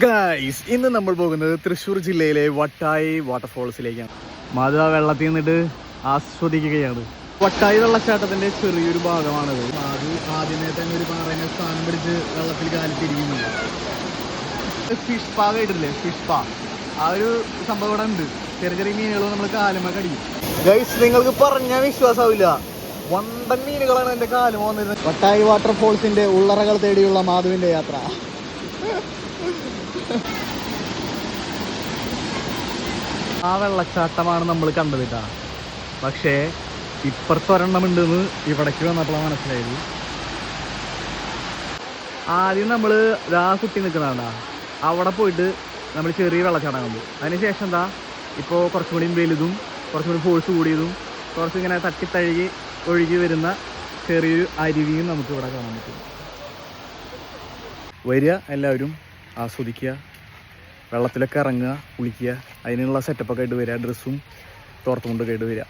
Guys ഇന്ന് നമ്മൾ പോകുന്നത് തൃശ്ശൂർ ജില്ലയിലെ വട്ടായി വാട്ടർഫോൾസിലേക്കാണ് മാധു ആ വെള്ളത്തിൽ നിന്നിട്ട് ആസ്വദിക്കുകയാണ്. വട്ടായി വെള്ളച്ചാട്ടത്തിന്റെ ചെറിയൊരു ഭാഗമാണത്. മാധു ആദ്യമേ തന്നെ ഒരു പാറേനെ സ്ഥാനം പിടിച്ച് വെള്ളത്തിൽ കാലിത്തിരിക്കുന്നുണ്ട് ഫിഷ് പാ കേട്ടില്ലേ ഫിഷ് പാ ആ ഒരു സംഭവം ഇവിടെ ഉണ്ട്. ചെറിയ ചെറിയ മീനുകൾ നമ്മൾ കാലുമൊക്കെ അടിക്കും ഗൈസ് നിങ്ങൾക്ക് പറഞ്ഞാൽ വിശ്വാസമാവില്ല വണ്ടൻ മീനുകളാണ് എന്റെ കാലും വന്നിരുന്നത്. വട്ടായി വാട്ടർഫോൾസിന്റെ ഉള്ളറകൾ തേടിയുള്ള മാധുവിന്റെ യാത്ര. ആ വെള്ളച്ചാട്ടമാണ് നമ്മൾ കണ്ടത് കേട്ടാ പക്ഷേ ഇപ്പുറത്തൊരെണ്ണം ഉണ്ടെന്ന് ഇവിടേക്ക് വന്നപ്പോഴാണ് മനസ്സിലായത്. ആദ്യം നമ്മൾ ആ കുട്ടി നിൽക്കുന്നതാണ്ടാ അവിടെ പോയിട്ട് നമ്മൾ ചെറിയ വെള്ളച്ചാട്ടം കണ്ടു. അതിനുശേഷം എന്താ ഇപ്പോൾ കുറച്ചും കൂടി വലുതും കുറച്ചും കൂടി ഫോഴ്സ് കൂടിയതും കുറച്ച് ഇങ്ങനെ തട്ടിത്തഴുകി ഒഴുകി വരുന്ന ചെറിയൊരു അരുവിയും നമുക്ക് ഇവിടെ കാണാൻ പറ്റും. വരിക എല്ലാവരും. ആസ്വദിക്കുക വെള്ളത്തിലൊക്കെ ഇറങ്ങുക കുളിക്കുക. അതിനുള്ള സെറ്റപ്പൊക്കെ ആയിട്ട് വരിക ഡ്രസ്സും തോർത്തുമുണ്ടൊക്കെ ആയിട്ട് വരിക.